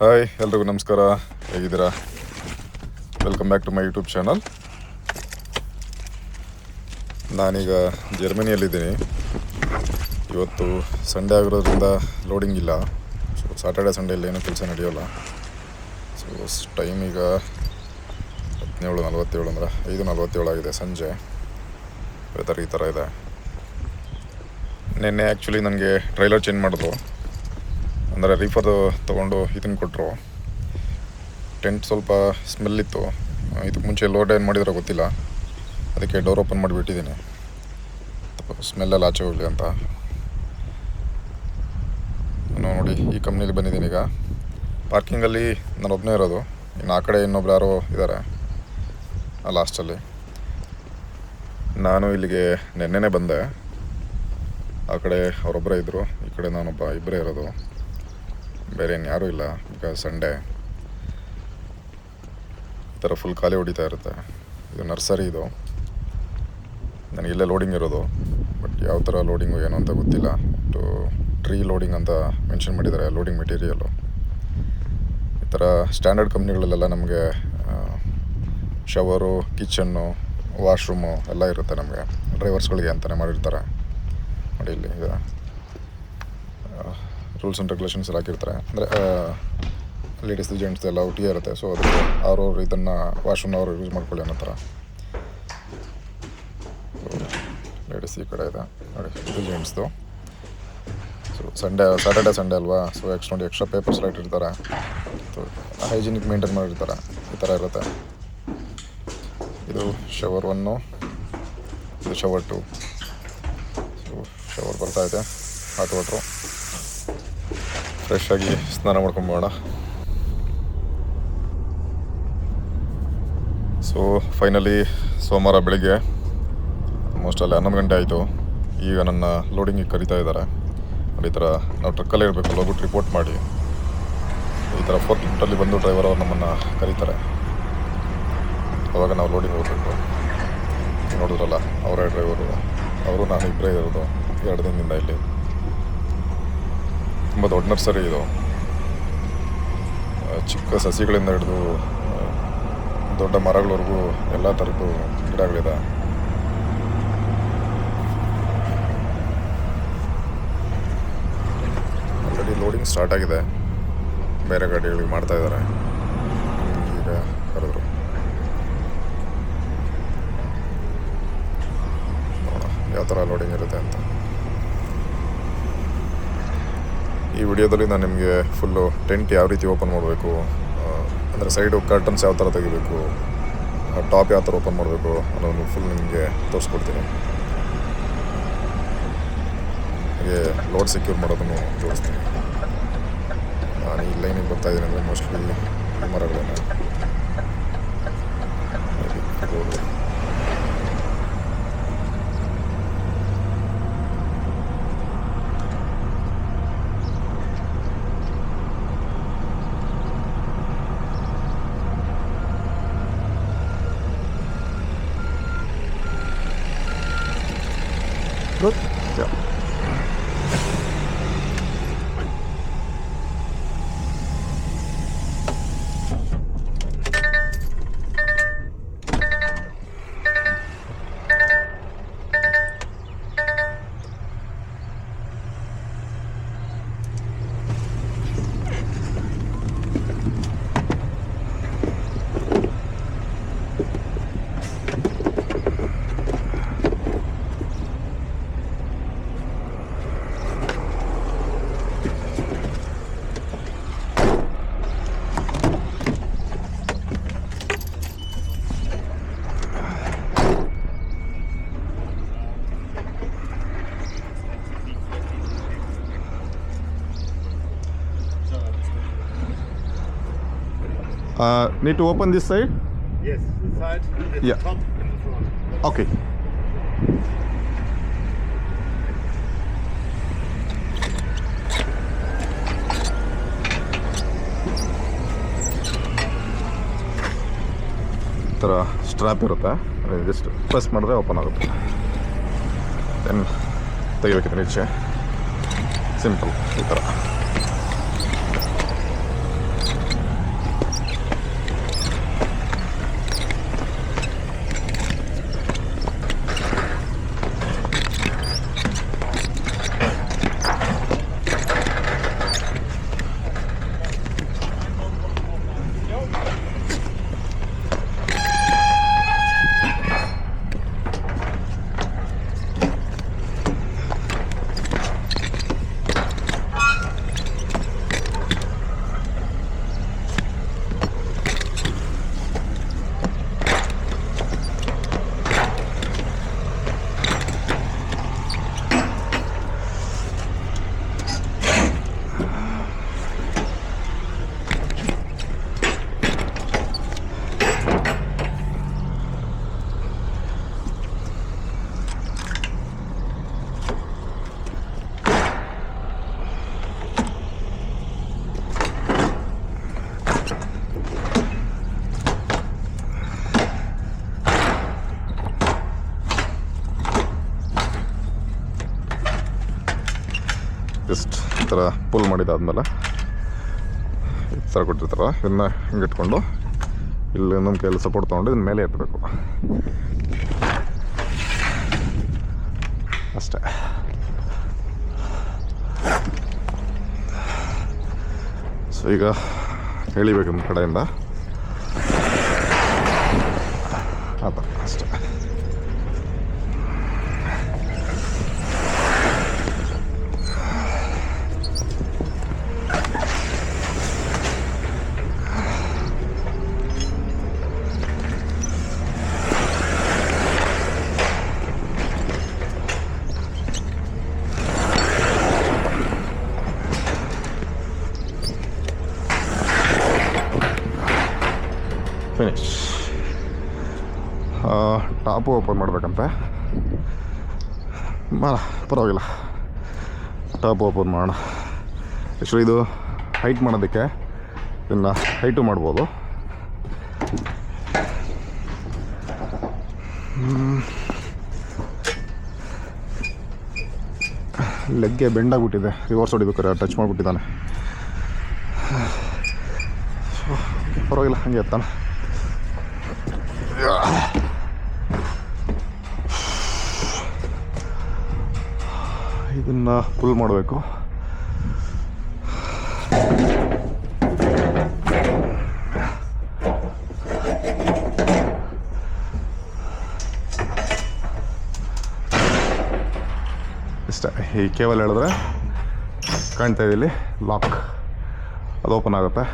Hi, ಎಲ್ರಿಗೂ ನಮಸ್ಕಾರ. ಹೇಗಿದ್ದೀರಾ? Welcome back to my YouTube channel ನಾನೀಗ ಜರ್ಮನಿಯಲ್ಲಿದ್ದೀನಿ. ಇವತ್ತು ಸಂಡೇ ಆಗಿರೋದ್ರಿಂದ ಲೋಡಿಂಗ್ ಇಲ್ಲ. ಸೊ ಸಾಟರ್ಡೆ ಸಂಡೇಲಿ ಏನೂ ಕೆಲಸ ನಡೆಯೋಲ್ಲ. ಸೊ ಟೈಮ್ ಈಗ ಹದಿನೇಳು ನಲ್ವತ್ತೇಳು ಅಂದ್ರೆ ಐದು ನಲ್ವತ್ತೇಳು ಆಗಿದೆ ಸಂಜೆ. ವೆದರ್ ಈ ಥರ ಇದೆ. ನಿನ್ನೆ ಆ್ಯಕ್ಚುಲಿ ನನಗೆ ಟ್ರೈಲರ್ ಚೇಂಜ್ ಮಾಡಿದ್ರು ಅಂದರೆ ರೀಫರ್ ತೊಗೊಂಡು ಇದನ್ನು ಕೊಟ್ಟರು ಟೆಂಟ್ ಸ್ವಲ್ಪ ಸ್ಮೆಲ್ ಇತ್ತು. ಇದಕ್ಕೆ ಮುಂಚೆ ಲೋಡ್ ಏನು ಮಾಡಿದ್ರೆ ಗೊತ್ತಿಲ್ಲ. ಅದಕ್ಕೆ ಡೋರ್ ಓಪನ್ ಮಾಡಿಬಿಟ್ಟಿದ್ದೀನಿ. ಸ್ಮೆಲ್ಲೆಲ್ಲ ಆಚೆ ಹೋಗಲಿ ಅಂತ. ನಾನು ನೋಡಿ, ಈ ಕಂಪ್ನೀಲಿ ಬಂದಿದ್ದೀನಿ ಈಗ. ಪಾರ್ಕಿಂಗಲ್ಲಿ ನಾನು ಒಬ್ಬನೇ ಇರೋದು. ಇನ್ನು ಆ ಕಡೆ ಇನ್ನೊಬ್ರು ಯಾರೋ ಇದ್ದಾರೆ ಲಾಸ್ಟಲ್ಲಿ ನಾನು ಇಲ್ಲಿಗೆ ನೆನ್ನೆನೇ ಬಂದೆ. ಆ ಕಡೆ ಅವರೊಬ್ಬರೇ ಇದ್ದರು ಈ ಕಡೆ ನಾನೊಬ್ಬ ಇಬ್ಬರೇ ಇರೋದು. ಬೇರೆ ಏನು ಯಾರೂ ಇಲ್ಲ. ಬಿಕಾಸ್ ಸಂಡೇ ಈ ಥರ ಫುಲ್ ಖಾಲಿ ಹೊಡಿತಾ ಇರುತ್ತೆ. ಇದು ನರ್ಸರಿ ಇದು. ನನಗೆ ಇಲ್ಲೇ ಲೋಡಿಂಗ್ ಇರೋದು. ಬಟ್ ಯಾವ ಥರ ಲೋಡಿಂಗು ಏನು ಅಂತ ಗೊತ್ತಿಲ್ಲ. ಟು ಟ್ರೀ ಲೋಡಿಂಗ್ ಅಂತ ಮೆನ್ಷನ್ ಮಾಡಿದ್ದಾರೆ. ಲೋಡಿಂಗ್ ಮೆಟೀರಿಯಲು ಈ ಥರ ಸ್ಟ್ಯಾಂಡರ್ಡ್ ಕಂಪ್ನಿಗಳಲ್ಲೆಲ್ಲ ನಮಗೆ ಶವರು ಕಿಚನ್ನು ವಾಶ್ರೂಮು ಎಲ್ಲ ಇರುತ್ತೆ ನಮಗೆ. ಡ್ರೈವರ್ಸ್ಗಳಿಗೆ ಅಂತಲೇ ಮಾಡಿರ್ತಾರೆ. ನೋಡಿ ಇಲ್ಲಿ ಈಗ. ರೂಲ್ಸ್ ಆ್ಯಂಡ್ ರೆಗ್ಯುಲೇಷನ್ಸ್ ಹಾಕಿರ್ತಾರೆ ಅಂದರೆ ಲೇಡೀಸ್ ಜೆಂಟ್ಸ್ ಎಲ್ಲ ಒಟ್ಟಿಗೆ ಇರುತ್ತೆ. ಸೊ ಅದಕ್ಕೆ ಅವ್ರವ್ರು ಇದನ್ನು ವಾಶ್ರೂಮ್ ಅವರು ಯೂಸ್ ಮಾಡ್ಕೊಳ್ಳಿ ಅನ್ನೋ ಥರ. ಲೇಡೀಸ್ ಈ ಕಡೆ ಇದೆ. ನೋಡಿ, ಇದು ಜೆಂಟ್ಸ್ದು ಸೊ ಸಂಡೇ ಸ್ಯಾಟರ್ಡೇ ಸಂಡೇ ಅಲ್ವಾ? ಸೊ ಎಕ್ಸ್ಟ್ರಾ ನೋಡಿ ಎಕ್ಸ್ಟ್ರಾ ಪೇಪರ್ಸ್ ಲೈಟ್ ಇರ್ತಾರೆ ಸೊ ಹೈಜಿನಿಕ್ ಮೇಂಟೈನ್ ಮಾಡಿರ್ತಾರೆ. ಈ ಥರ ಇರುತ್ತೆ. ಇದು ಶವರ್ ಒನ್ನು ಇದು ಶವರ್ ಟು ಸೊ ಶವರ್ ಬರ್ತಾ ಇದೆ. ಹಾಟ್ ವಾಟ್ರು ಫ್ರೆಶ್ ಆಗಿ ಸ್ನಾನ ಮಾಡ್ಕೊಂಬೋಣ ಸೊ ಫೈನಲಿ ಸೋಮವಾರ ಬೆಳಿಗ್ಗೆ ಆಲ್ಮೋಸ್ಟ್ ಅಲ್ಲಿ ಹನ್ನೊಂದು ಗಂಟೆ ಆಯಿತು. ಈಗ ನನ್ನ ಲೋಡಿಂಗಿಗೆ ಕರಿತಾ ಇದ್ದಾರೆ. ಈ ಥರ ನಾವು ಟ್ರಕ್ಕಲ್ಲೇ ಇರಬೇಕು, ಹೋಗ್ಬಿಟ್ಟು ರಿಪೋರ್ಟ್ ಮಾಡಿ. ಈ ಥರ ಫೋರ್ ಬಂದು ಡ್ರೈವರ್ ಅವ್ರು ನಮ್ಮನ್ನು ಕರೀತಾರೆ. ಅವಾಗ ನಾವು ಲೋಡಿಂಗ್ ಹೋಗ್ಬೇಕು. ನೋಡಿದ್ರಲ್ಲ, ಅವರೇ ಡ್ರೈವರು ಅವರು, ನಾನು ಇಬ್ಬರೇ ಇರೋದು ಎರಡು ದಿನದಿಂದ ಇಲ್ಲಿ. ತುಂಬ ದೊಡ್ಡ ನರ್ಸರಿ ಇದು. ಚಿಕ್ಕ ಸಸಿಗಳಿಂದ ಹಿಡಿದು ದೊಡ್ಡ ಮರಗಳವರೆಗೂ ಎಲ್ಲ ಥರದ್ದು ಗಿಡಗಳಿದೆ. ಆಲ್ರೆಡಿ ಲೋಡಿಂಗ್ ಸ್ಟಾರ್ಟ್ ಆಗಿದೆ. ಬೇರೆ ಗಾಡಿಗಳಿಗೆ ಮಾಡ್ತಾ ಇದ್ದಾರೆ. ಈಗ ಕರೆದ್ರು. ಯಾವ ಥರ ಲೋಡಿಂಗ್ ಇರುತ್ತೆ ಅಂತ. ಈ ವಿಡಿಯೋದಲ್ಲಿ ನಾನು ನಿಮಗೆ ಫುಲ್ಲು ಟೆಂಟ್ ಯಾವ ರೀತಿ ಓಪನ್ ಮಾಡಬೇಕು ಅಂದರೆ ಸೈಡು ಕರ್ಟನ್ಸ್ ಯಾವ ಥರ ತೆಗಿಬೇಕು ಟಾಪ್ ಯಾವ ಥರ ಓಪನ್ ಮಾಡಬೇಕು ಅನ್ನೋದನ್ನು ಫುಲ್ ನಿಮಗೆ ತೋರಿಸ್ಕೊಡ್ತೀನಿ. ಹಾಗೆ ಲೋಡ್ ಸೆಕ್ಯೂರ್ ಮಾಡೋದನ್ನು ತೋರಿಸ್ತೀನಿ. ನಾನು ಈ ಲೈನಿಗೆ ಬರ್ತಾ ಇದ್ದೀನಿ ಅಂದರೆ ಮೋಸ್ಟ್ಲಿ ಮರಗಳೇನೆ অদ্ভুত Uh, need to open this side? Yes, the side, at Yeah. the top and the front. Okay. ಥರ ಸ್ಟ್ರಾಪ್ ಇರುತ್ತೆ ಜಸ್ಟ್ ಪ್ರೆಸ್ ಮಾಡಿದ್ರೆ ಓಪನ್ ಆಗುತ್ತೆ ದೆನ್ ತೆಗಿಬೇಕಿದ್ರೆ ಈಚೆ ಸಿಂಪಲ್ ಈ ಥರ ಈ ಥರ ಪುಲ್ ಮಾಡಿದಾದ್ಮೇಲೆ ಈ ಥರ ಕೊಟ್ಟಿರ್ತಾರ. ಇದನ್ನ ಹಿಂಗೆ ಇಟ್ಕೊಂಡು ಇಲ್ಲಿ ನಮ್ಮ ಕೈಯಲ್ಲಿ ಸಪೋರ್ಟ್ ತೊಗೊಂಡು ಇದನ್ನ ಮೇಲೆ ಎತ್ತಬೇಕು ಅಷ್ಟೇ. ಸೊ ಈಗ ಹೇಳಿಬೇಕು ನಮ್ಮ ಕಡೆಯಿಂದ ಆ ಥರ ಅಷ್ಟೇ ಫಿನಿಶ್ ಟಾಪು ಓಪನ್ ಮಾಡಬೇಕಂತೆ. ಮಾ ಪರವಾಗಿಲ್ಲ. ಟಾಪ್ ಓಪನ್ ಮಾಡೋಣ. ಆ್ಯಕ್ಚುಲಿ ಇದು ಹೈಟ್ ಮಾಡೋದಕ್ಕೆ ಇನ್ನು ಹೈಟು ಮಾಡ್ಬೋದು. ಲೆಗ್ಗೆ ಬೆಂಡಾಗ್ಬಿಟ್ಟಿದೆ ರಿವರ್ಸ್ ಹೊಡಿಬೇಕಾರೆ ಟಚ್ ಮಾಡಿಬಿಟ್ಟಿದ್ದಾನೆ. ಪರವಾಗಿಲ್ಲ, ಹಂಗೆ ಎತ್ತಾನ. ಫುಲ್ ಮಾಡಬೇಕು. ಇಷ್ಟೇ ಈ ಕೇಬಲ್ ಹೇಳಿದ್ರೆ ಕಾಣ್ತಾ ಇದೆ ಇಲ್ಲಿ ಲಾಕ್. ಅದು ಓಪನ್ ಆಗುತ್ತೆ.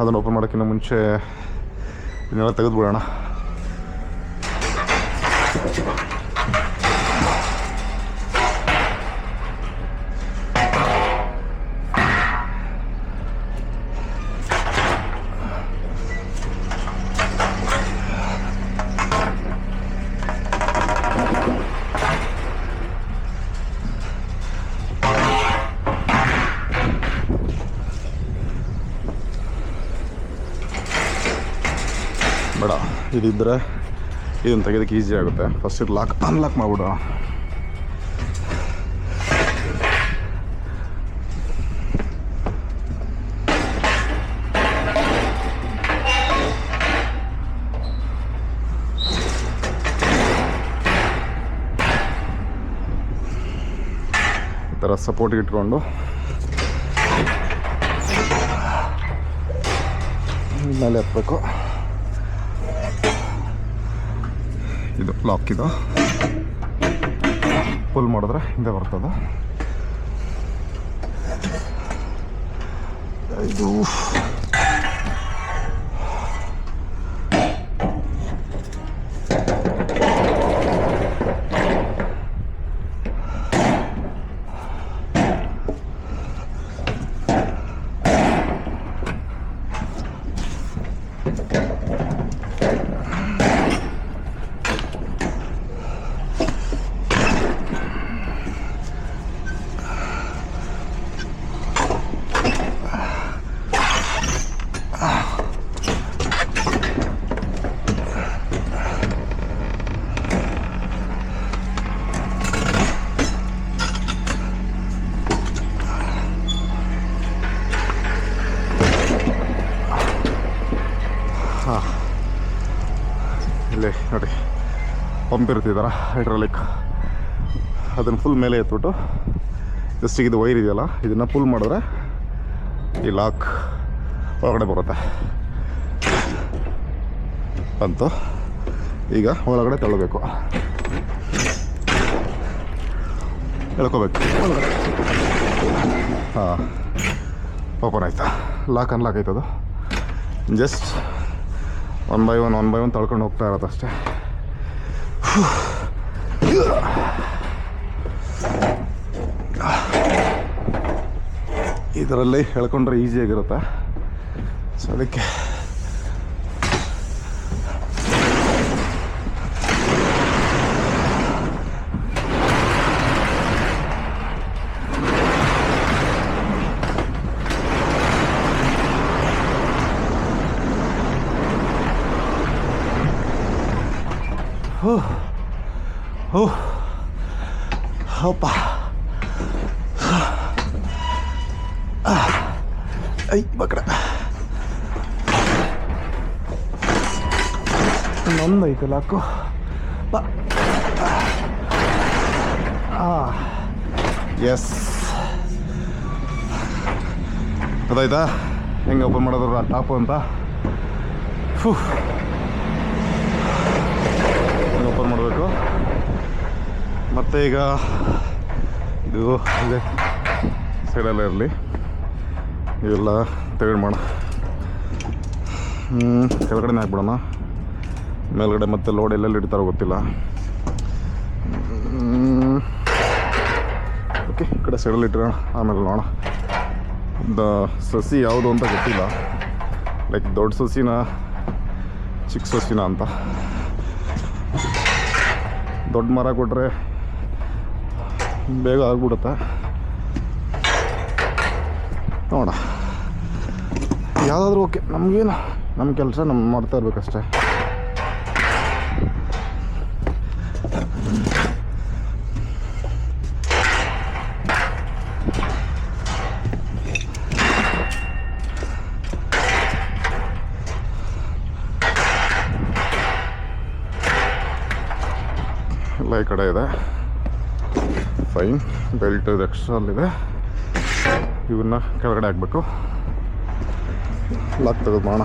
ಅದನ್ನು ಓಪನ್ ಮಾಡೋಕ್ಕಿಂತ ಮುಂಚೆ ಇದನ್ನೆಲ್ಲ ತೆಗೆದುಬಿಡೋಣ ಬೇಡ ಇದಿದ್ದರೆ ಇದನ್ನು ತೆಗೆದಕ್ಕೆ ಈಸಿ ಆಗುತ್ತೆ. ಫಸ್ಟ್ ಇದು ಲಾಕ್ ಅನ್ಲಾಕ್ ಮಾಡಿಬಿಡೋಣ ಥರ ಸಪೋರ್ಟ್ ಇಟ್ಕೊಂಡು. ಮೇಲೆ ಎತ್ತಬೇಕು. ಇದು ಲಾಕ್ ಇದು. ಪುಲ್ ಮಾಡಿದ್ರೆ ಹಿಂದೆ ಬರ್ತದೆ. ಇದು ಇಲ್ಲಿ ನೋಡಿ ಪಂಪ್ ಇರ್ತಿದಾರ ಹೈಡ್ರಾಲಿಕ್ ಅದನ್ನು ಫುಲ್ ಮೇಲೆ ಎತ್ಬಿಟ್ಟು ಜಸ್ಟ್ ಇದು ವೈರ್ ಇದೆಯಲ್ಲ, ಇದನ್ನು ಫುಲ್ ಮಾಡಿದ್ರೆ ಈ ಲಾಕ್ ಒಳಗಡೆ ಬರುತ್ತೆ. ಅಂತ ಈಗ ಒಳಗಡೆ ತಳ್ಳಬೇಕು. ಎಳ್ಕೋಬೇಕು. ಹಾಂ. ಓಪನ್ ಆಯ್ತಾ. Lock unlock ಆಯ್ತದು. Just one by one one by one ತಳ್ಕೊಂಡು ಹೋಗ್ತಾ ಇರತ್ತೆ ಅಷ್ಟೇ. ಇದರಲ್ಲಿ ಹೇಳ್ಕೊಂಡ್ರೆ ಈಸಿಯಾಗಿರುತ್ತೆ ಸೊ ಅದಕ್ಕೆ ಅಪ್ಪ ಐ ಬಕಡ ನೊಂದೈತೆ ಲಾಕು ಬಾ ಎಸ್ ಗೊತ್ತಾಯ್ತಾ ಹೆಂಗೆ ಓಪನ್ ಮಾಡೋದ್ರ ಆ ಟಾಪು ಅಂತ ಫು ಓಪನ್ ಮಾಡಬೇಕು ಮತ್ತು ಈಗ ಇದು ಇದೆ ಸೈಡೆಲ್ಲ ಇರಲಿ. ಇವೆಲ್ಲ ಹ್ಞೂ ಕೆಳಗಡೆನೇ ಹಾಕ್ಬಿಡೋಣ ಮೇಲ್ಗಡೆ ಮತ್ತೆ ಲೋಡ್ ಎಲ್ಲೆಲ್ಲಿ ಇಡ್ತಾರೋ ಗೊತ್ತಿಲ್ಲ. ಓಕೆ ಈ ಕಡೆ ಸೈಡಲ್ಲಿ ಇಟ್ಟಿರೋಣ ಆಮೇಲೆ ನೋಡೋಣ. ದ ಸಸಿ ಯಾವುದು ಅಂತ ಗೊತ್ತಿಲ್ಲ. ಲೈಕ್ ದೊಡ್ಡ ಸಸಿನ, ಚಿಕ್ಕ ಸಸಿನ ಅಂತ. ದೊಡ್ಡ ಮರ ಕೊಟ್ಟರೆ ಬೇಗ ಆಗ್ಬಿಡುತ್ತೆ. ನೋಡ ಯಾವುದಾದ್ರೂ ಓಕೆ, ನಮಗೇನು ನಮ್ಮ ಕೆಲಸ ನಮ್ಮ ಮಾಡ್ತಾ ಇರ್ಬೇಕಷ್ಟೇ. ಎಲ್ಲ ಈ ಕಡೆ ಇದೆ. ಫೈನ್, ಬೆಲ್ಟ್ ಇದು ಎಕ್ಸ್ಟ್ರಾ ಇವನ್ನ ಕೆಳಗಡೆ ಹಾಕಬೇಕು. ಲಾಕ್ ತೆಗೆದು ಮಾಡೋಣ.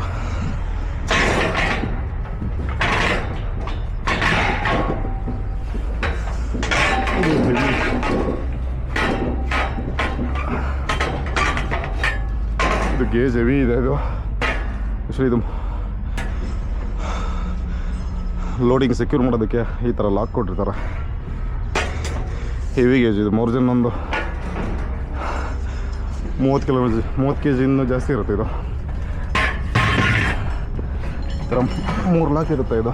ಗೇಜ್ ಹೆವಿ ಇದೆ ಇದು. ಆ್ಯಕ್ಚುಲಿ ಇದು ಲೋಡಿಂಗ್ ಸೆಕ್ಯೂರ್ ಮಾಡೋದಕ್ಕೆ ಈ ಥರ ಲಾಕ್ ಕೊಟ್ಟಿರ್ತಾರೆ. ಹೆವಿ ಗೇಜ್ ಇದು ಮೂರು ಜನ ಒಂದು ಮೂವತ್ತು ಕಿಲೋಮೀಟರ್ ಮೂವತ್ತು ಕೆ ಜಿ ಇನ್ನೂ ಜಾಸ್ತಿ ಇರುತ್ತೆ ಇದು. ಮೂರು ಲಾಕ್ ಇರುತ್ತೆ ಇದು.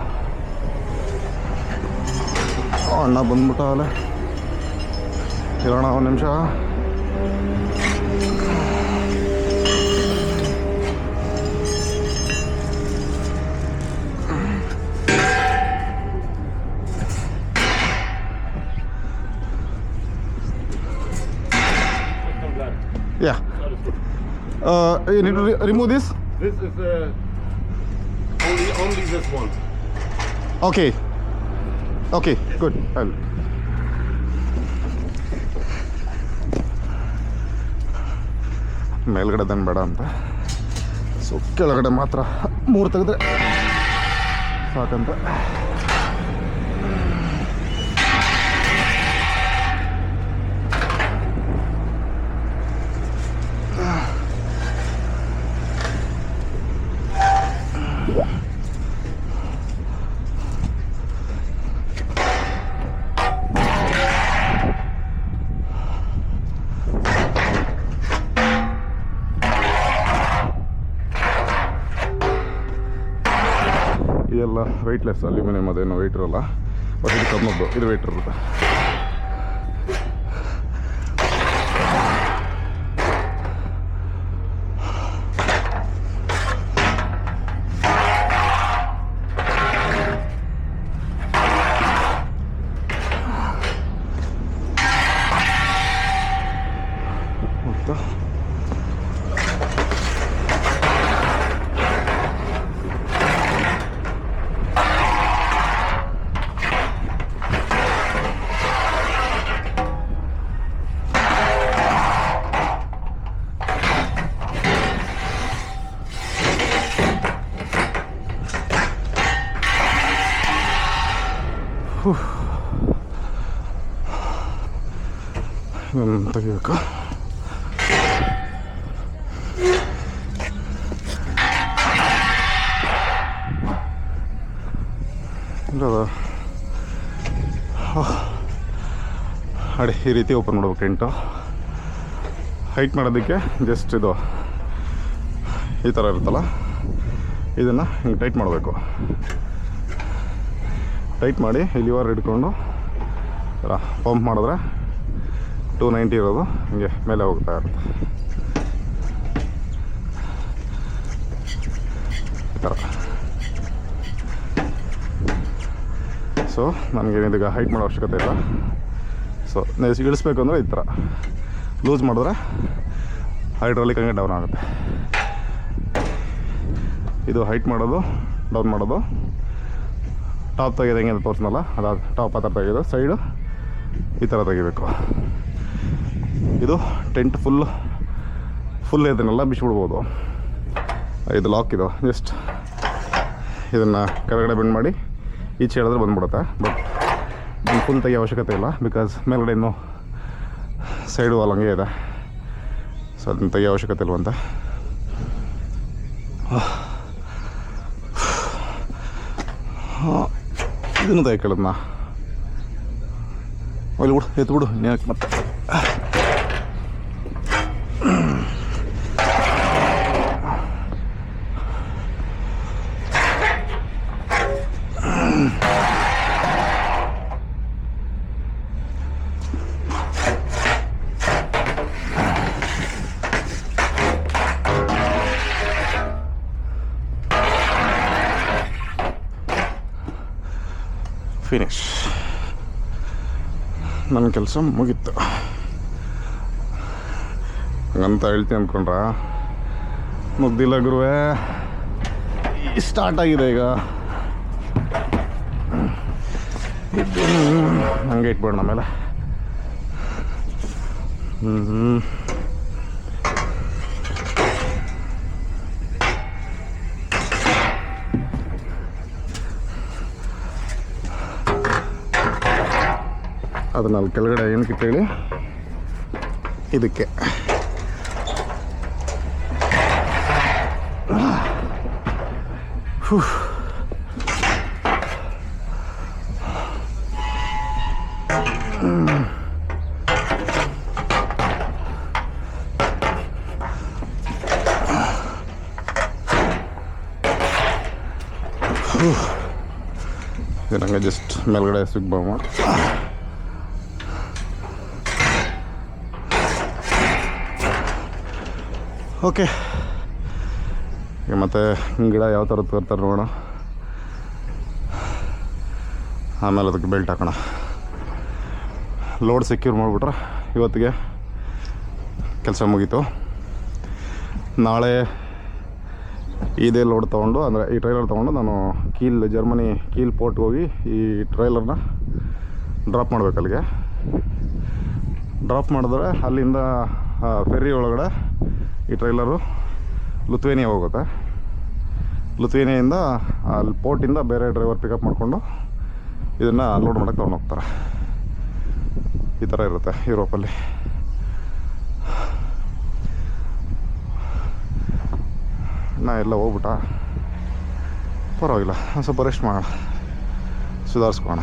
ಅಣ್ಣ ಬಂದ್ಬಿಟ್ಟ ಅಲ್ಲೇ ಇರೋಣ ಒಂದು ನಿಮಿಷ. You need remove this This. Is uh, only only this one. Okay okay good ಅಲ್ಲಿ ಮೇಲ್ಗಡೆ ದನ್ ಬೇಡ ಅಂತ ಸೊ ಕೆಳಗಡೆ ಮಾತ್ರ ಮೂರು ತೆಗೆದ್ರೆ ಸಾಕಂತ ಇದೆಲ್ಲ ವೆಯ್ಟ್ಲೆಸ್ ಅಲ್ಯೂಮಿನಿಯಂ ಅದೇನು ವೆಯ್ಟ್ ಇರಲ್ಲ ಬಟ್ ಇದು ಕಮ್ಮದ್ದು. ಇದು ವೆಯ್ಟ್ ಇರುತ್ತೆ ಇದನ್ನು ತೆಗಿಬೇಕು ಇಲ್ಲ ಅದು ಅಡಿ ಈ ರೀತಿ ಓಪನ್ ಮಾಡಬೇಕು ಎಂಟು ಹೈಟ್ ಮಾಡೋದಕ್ಕೆ ಜಸ್ಟ್ ಇದು ಈ ಥರ ಇರುತ್ತಲ್ಲ ಇದನ್ನು ಹಿಂಗೆ ಟೈಟ್ ಮಾಡಬೇಕು ಟೈಟ್ ಮಾಡಿ ಲಿವರ್ ಹಿಡ್ಕೊಂಡು ಪಂಪ್ ಮಾಡಿದ್ರೆ ಟೂ ನೈಂಟಿ ಇರೋದು, ಹಿಂಗೆ ಮೇಲೆ ಹೋಗ್ತಾ ಇರುತ್ತೆ. ಈ ಥರ. ಸೊ ನನಗೆ ನನಗೇನಿದೀಗ ಹೈಟ್ ಮಾಡೋ ಅವಶ್ಯಕತೆ ಇಲ್ಲ. ಸೊ ಇಳಿಸ್ಬೇಕು ಅಂದರೆ ಈ ಥರ. ಲೂಸ್ ಮಾಡಿದ್ರೆ ಹೈಡ್ರಾಲಿಕ್ ಹಂಗೆ ಡೌನ್ ಆಗುತ್ತೆ. ಇದು ಹೈಟ್ ಮಾಡೋದು ಡೌನ್ ಮಾಡೋದು. ಟಾಪ್ ತೆಗೆದು ಹೆಂಗೆ ಅಂತ ಅದಾದ ಟಾಪ್ ಆ ಥರ ತೆಗೆದು ಸೈಡು ಈ ಥರ ತೆಗಿಬೇಕು. ಇದು ಟೆಂಟ್ ಫುಲ್ ಫುಲ್ ಇದನ್ನೆಲ್ಲ ಬಿಚ್ಬಿಡ್ಬೋದು ಇದು ಲಾಕ್ ಇದು. ಜಸ್ಟ್ ಇದನ್ನು ಕೆಳಗಡೆ ಬೆಂಡ್ ಮಾಡಿ, ಈಚೆ ಹೇಳಿದ್ರೆ ಬಂದ್ಬಿಡುತ್ತೆ. ಬಟ್ ಫುಲ್ ತೆಗಿಯೋ ಅವಶ್ಯಕತೆ ಇಲ್ಲ ಬಿಕಾಸ್ ಮೇಲ್ಗಡೆ ಇನ್ನೂ ಸೈಡು ವಾಲ್ ಹಂಗೆ ಇದೆ. ಸೊ ಅದನ್ನು ತೆಗೆಯೋ ಅವಶ್ಯಕತೆ ಇಲ್ವಂತ. ಇದನ್ನು ತೆಗಿಕೊಳ್ಳೋದನ್ನ ಅಲ್ಲಿ ಬಿಡು ಎತ್ತು ಬಿಡು ನೀನು ಮತ್ತೆ ಕೆಲಸ ಮುಗೀತು. ಹಂಗಂತ ಹೇಳ್ತೀನಿ ಅಂದ್ಕೊಂಡ್ರ ಮುಗ್ದಿಲ್ಲ ಗುರುವೆ ಸ್ಟಾರ್ಟ್ ಆಗಿದೆ ಈಗ. ಹಂಗೆ ಇಟ್ಬೇಡ ಆಮೇಲೆ. ಹ್ಞೂ ಅದನ್ನ ಅಲ್ಲಿ ಕೆಳಗಡೆ ಏನಕ್ಕೆ ಹೇಳಿ ಇದಕ್ಕೆ ಹೂ. ಹೂ. ಇದು ನಂಗೆ ಜಸ್ಟ್ ಮೇಲ್ಗಡೆ ಸಿಗ್ಬಾಮ ಓಕೆ. ಮತ್ತು ಗಿಡ ಯಾವ ಥರ ತರ್ತಾರೆ ನೋಡೋಣ. ಆಮೇಲೆ ಅದಕ್ಕೆ ಬೆಲ್ಟ್ ಹಾಕೋಣ. ಲೋಡ್ ಸೆಕ್ಯೂರ್ ಮಾಡಿಬಿಟ್ರೆ ಇವತ್ತಿಗೆ ಕೆಲಸ ಮುಗೀತು. ನಾಳೆ ಇದೇ ಲೋಡ್ ತೊಗೊಂಡು, ಅಂದರೆ ಈ ಟ್ರೈಲರ್ ತೊಗೊಂಡು ನಾನು ಕೀಲ್ ಜರ್ಮನಿ ಕೀಲ್ ಪೋರ್ಟ್ಗೆ ಹೋಗಿ ಈ ಟ್ರೈಲರ್ನ ಡ್ರಾಪ್ ಮಾಡಬೇಕು ಅಲ್ಲಿಗೆ. ಡ್ರಾಪ್ ಮಾಡಿದ್ರೆ ಅಲ್ಲಿಂದ ಫೆರಿ ಒಳಗಡೆ ಈ ಟ್ರೈಲರು ಲುತ್ವೇನಿಯಾ ಹೋಗುತ್ತೆ. ಲುತ್ವೇನಿಯಿಂದ ಅಲ್ಲಿ ಪೋರ್ಟಿಂದ ಬೇರೆ ಡ್ರೈವರ್ ಪಿಕಪ್ ಮಾಡಿಕೊಂಡು ಇದನ್ನು ಲೋಡ್ ಮಾಡೋಕ್ಕೆ ತೊಗೊಂಡು ಹೋಗ್ತಾರೆ. ಈ ಥರ ಇರುತ್ತೆ ಯುರೋಪಲ್ಲಿ. ನಾ ಎಲ್ಲ ಹೋಗ್ಬಿಟ್ಟ ಪರವಾಗಿಲ್ಲ, ಒಂದು ಸ್ವಲ್ಪ ರೆಸ್ಟ್ ಮಾಡೋಣ. ಸುಧಾರಿಸ್ಕೋಣ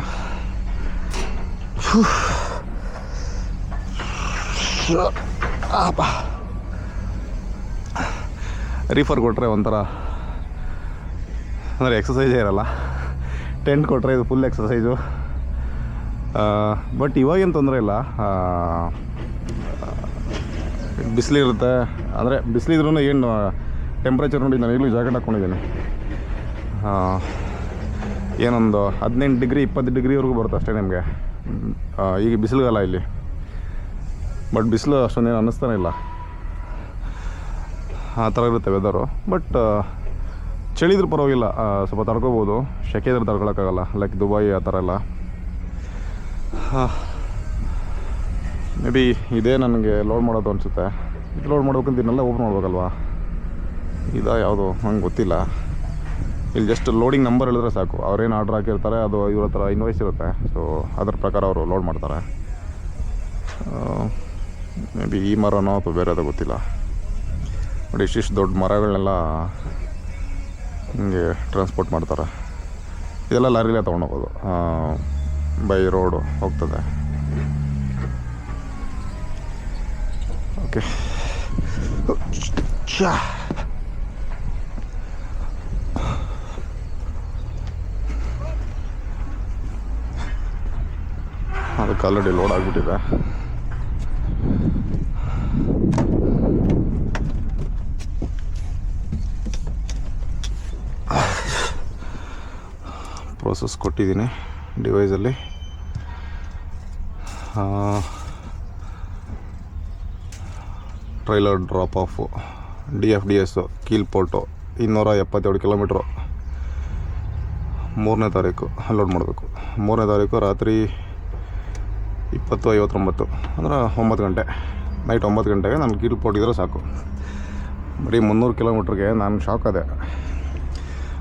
ಆಪ. ರೀಫರ್ ಕೊಟ್ಟರೆ ಒಂಥರ ಅಂದರೆ ಎಕ್ಸಸೈಸೇ ಇರಲ್ಲ. ಟೆಂಟ್ ಕೊಟ್ಟರೆ ಇದು ಫುಲ್ ಎಕ್ಸಸೈಸು ಬಟ್ ಇವಾಗೇನು ತೊಂದರೆ ಇಲ್ಲ. ಬಿಸಿಲಿರುತ್ತೆ ಅಂದರೆ ಬಿಸಿಲಿದ್ರೂ ಏನು ಟೆಂಪ್ರೇಚರ್ ನೋಡಿ ನಾನು ಈಗಲೂ ಜಾಕೆಟ್ ಹಾಕ್ಕೊಂಡಿದ್ದೀನಿ ಏನೊಂದು ಹದಿನೆಂಟು ಡಿಗ್ರಿ, ಇಪ್ಪತ್ತು ಡಿಗ್ರಿವರೆಗೂ ಬರುತ್ತೆ ಅಷ್ಟೇ ನಿಮಗೆ. ಈಗ ಬಿಸಿಲುಗಾಲ ಇಲ್ಲಿ. ಬಟ್ ಬಿಸಿಲು ಅಷ್ಟೊಂದೇನು ಅನ್ನಿಸ್ತಾನೆ ಇಲ್ಲ. ಆ ಥರ ಇರುತ್ತೆ ವೆದರು ಬಟ್ ಚಳಿದ್ರೆ ಪರವಾಗಿಲ್ಲ. ಸ್ವಲ್ಪ ತಡ್ಕೋಬೋದು. ಸೆಕೆ ಇದ್ರೆ ತಡ್ಕೊಳಕ್ಕಾಗಲ್ಲ. ಲೈಕ್ ದುಬೈ ಆ ಥರ ಎಲ್ಲ. ಮೇ ಬಿ ಇದೇ ನನಗೆ ಲೋಡ್ ಮಾಡೋದು ಅನಿಸುತ್ತೆ. ಇದು ಲೋಡ್ ಮಾಡ್ಬೇಕಂತ ಇನ್ನೆಲ್ಲ ಓಪನ್ ಮಾಡ್ಬೇಕಲ್ವಾ? ಇದಾ ಯಾವುದು? ನಂಗೆ ಗೊತ್ತಿಲ್ಲ. ಇಲ್ಲಿ ಜಸ್ಟ್ ಲೋಡಿಂಗ್ ನಂಬರ್ ಹೇಳಿದ್ರೆ ಸಾಕು. ಅವ್ರೇನು ಆರ್ಡ್ರ್ ಹಾಕಿರ್ತಾರೆ, ಅದು ಇವ್ರ ಹತ್ರ ಇನ್ವಾಯ್ಸ್ ಇರುತ್ತೆ. ಸೊ ಅದ್ರ ಪ್ರಕಾರ ಅವರು ಲೋಡ್ ಮಾಡ್ತಾರೆ. ಮೇ ಬಿ ಈ ಮರನೋ ಅಥವಾ ಬೇರೆ ಅದು ಗೊತ್ತಿಲ್ಲ. ಬಟ್ ಇಷ್ಟಿಷ್ಟು ದೊಡ್ಡ ಮರಗಳನ್ನೆಲ್ಲ ಹಿಂಗೆ ಟ್ರಾನ್ಸ್ಪೋರ್ಟ್ ಮಾಡ್ತಾರೆ. ಇದೆಲ್ಲ ಲಾರಿಲೇ ತೊಗೊಂಡೋಗೋದು. ಬೈ ರೋಡು ಹೋಗ್ತದೆ. ಓಕೆ. ಅದಕ್ಕೆ ಆಲ್ರೆಡಿ ಲೋಡ್ ಆಗಿಬಿಟ್ಟಿದೆ. ಪ್ರೋಸೆಸ್ ಕೊಟ್ಟಿದ್ದೀನಿ ಡಿವೈಸಲ್ಲಿ. Trailer drop off. D F D S Kiel port ಇನ್ನೂರ ಎಪ್ಪತ್ತೇಳು ಕಿಲೋಮೀಟ್ರು. ಮೂರನೇ ತಾರೀಕು ಲೋಡ್ ಮಾಡಬೇಕು. ಮೂರನೇ ತಾರೀಕು ರಾತ್ರಿ ಇಪ್ಪತ್ತು ಐವತ್ತೊಂಬತ್ತು ಅಂದ್ರೆ ಒಂಬತ್ತು ಗಂಟೆ. ನೈಟ್ ಒಂಬತ್ತು ಗಂಟೆಗೆ ನಾನು ಕೀಲ್ ಪೋರ್ಟ್ ಇದ್ರೆ ಸಾಕು. ಬರೀ ಮುನ್ನೂರು ಕಿಲೋಮೀಟ್ರಿಗೆ ನಾನು ಶಾಕ್ ಅದೇ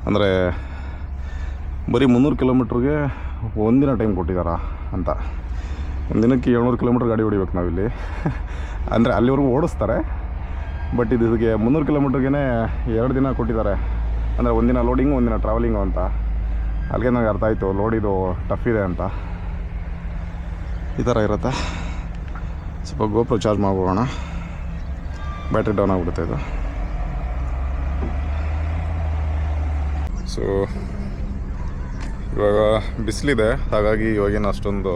ಅಂದರೆ ಬರೀ ಮುನ್ನೂರು ಕಿಲೋಮೀಟ್ರಿಗೆ ಒಂದಿನ ಟೈಮ್ ಕೊಟ್ಟಿದ್ದಾರಾ ಅಂತ. ಒಂದಿನಕ್ಕೆ ಏಳ್ನೂರು ಕಿಲೋಮೀಟ್ರ್ ಗಾಡಿ ಹೊಡಿಬೇಕು ನಾವಿಲ್ಲಿ. ಅಂದರೆ ಅಲ್ಲಿವರೆಗೂ ಓಡಿಸ್ತಾರೆ, ಬಟ್ ಇದು ಇದಕ್ಕೆ ಮುನ್ನೂರು ಕಿಲೋಮೀಟ್ರಿಗೆ ಎರಡು ದಿನ ಕೊಟ್ಟಿದ್ದಾರೆ. ಅಂದರೆ ಒಂದಿನ ಲೋಡಿಂಗು ಒಂದಿನ ಟ್ರಾವೆಲಿಂಗು ಅಂತ. ಅಲ್ಲಿಗೆ ನನಗೆ ಅರ್ಥ ಆಯಿತು ಲೋಡಿದು ಟಫ್ ಇದೆ ಅಂತ. ಈ ಥರ ಇರುತ್ತೆ. ಸ್ವಲ್ಪ ಗೋಪ್ರ ಚಾರ್ಜ್ ಮಾಡ್ಬೋಣ ಬ್ಯಾಟ್ರಿ ಡೌನ್ ಆಗಿಬಿಡುತ್ತೆ ಇದು. ಸೊ ಇವಾಗ ಬಿಸಿಲಿದೆ, ಹಾಗಾಗಿ ಇವಾಗೇನು ಅಷ್ಟೊಂದು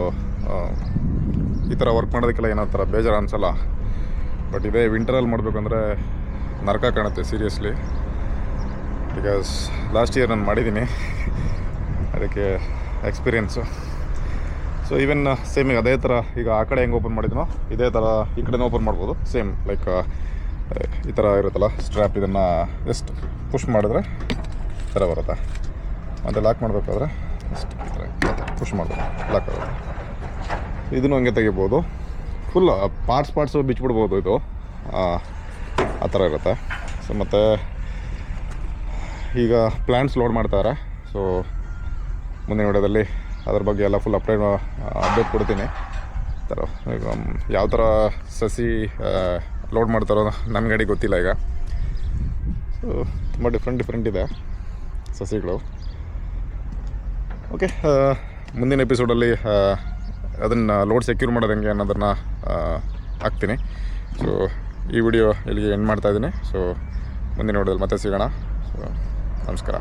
ಈ ಥರ ವರ್ಕ್ ಮಾಡೋದಕ್ಕೆಲ್ಲ ಏನೋ ಥರ ಬೇಜಾರು ಅನಿಸಲ್ಲ. ಬಟ್ ಇದೇ ವಿಂಟರಲ್ಲಿ ಮಾಡಬೇಕಂದ್ರೆ ನರಕ ಕಾಣುತ್ತೆ ಸೀರಿಯಸ್ಲಿ ಬಿಕಾಸ್ ಲಾಸ್ಟ್ ಇಯರ್ ನಾನು ಮಾಡಿದ್ದೀನಿ. ಅದಕ್ಕೆ ಎಕ್ಸ್ಪೀರಿಯೆನ್ಸು ಸೊ ಈವನ್ ಸೇಮ್ ಈಗ ಅದೇ ಥರ ಈಗ ಆ ಕಡೆ ಹೆಂಗೆ ಓಪನ್ ಮಾಡಿದ್ನೋ, ಇದೇ ಥರ ಈ ಕಡೆನೂ ಓಪನ್ ಮಾಡ್ಬೋದು. ಸೇಮ್ ಲೈಕ್ ಈ ಥರ ಇರುತ್ತಲ್ಲ ಸ್ಟ್ರ್ಯಾಪ್ ಇದನ್ನು ಜಸ್ಟ್ ಪುಷ್ ಮಾಡಿದ್ರೆ ಥರ ಬರುತ್ತೆ. ಮತ್ತೆ ಲಾಕ್ ಮಾಡಬೇಕಾದ್ರೆ ಜಸ್ಟ್ ಪುಷ್ ಮಾಡ್ಬೋದು ಲಾಕ್ ಆಗುತ್ತೆ ಇದನ್ನು ಹಂಗೆ ತೆಗಿಬೋದು. ಫುಲ್ ಪಾರ್ಟ್ಸ್ ಪಾರ್ಟ್ಸು ಬಿಚ್ಚಿಬಿಡ್ಬೋದು ಇದು. ಆ ಆ ಥರ ಇರುತ್ತೆ. ಸೊ ಮತ್ತು, ಈಗ ಪ್ಲ್ಯಾಂಟ್ಸ್ ಲೋಡ್ ಮಾಡ್ತಾರೆ. ಸೊ ಮುಂದಿನ ವಿಡಿಯೋದಲ್ಲಿ ಅದ್ರ ಬಗ್ಗೆ ಎಲ್ಲ ಫುಲ್ ಅಪ್ಡೇಟ್ ಅಪ್ಡೇಟ್ ಕೊಡ್ತೀನಿ. ಥರ, ಈಗ ಯಾವ ಥರ ಸಸಿ ಲೋಡ್ ಮಾಡ್ತಾರೋ ನನ್ನ ಗಾಡಿ ಗೊತ್ತಿಲ್ಲ ಈಗ. ಸೊ ತುಂಬ ಡಿಫ್ರೆಂಟ್ ಡಿಫ್ರೆಂಟ್ ಇದೆ ಸಸಿಗಳು. ಓಕೆ ಮುಂದಿನ ಎಪಿಸೋಡಲ್ಲಿ ಅದನ್ನು ಲೋಡ್ ಸೆಕ್ಯೂರ್ ಮಾಡೋದು ಹೆಂಗೆ ಅನ್ನೋದನ್ನು ಹಾಕ್ತೀನಿ. ಸೊ ಈ ವಿಡಿಯೋ ಇಲ್ಲಿಗೆ ಎಂಡ್ ಮಾಡ್ತಾಯಿದ್ದೀನಿ ಸೊ ಮುಂದಿನ ವಿಡಿಯೋದಲ್ಲಿ ಮತ್ತೆ ಸಿಗೋಣ. ಸೊ ನಮಸ್ಕಾರ.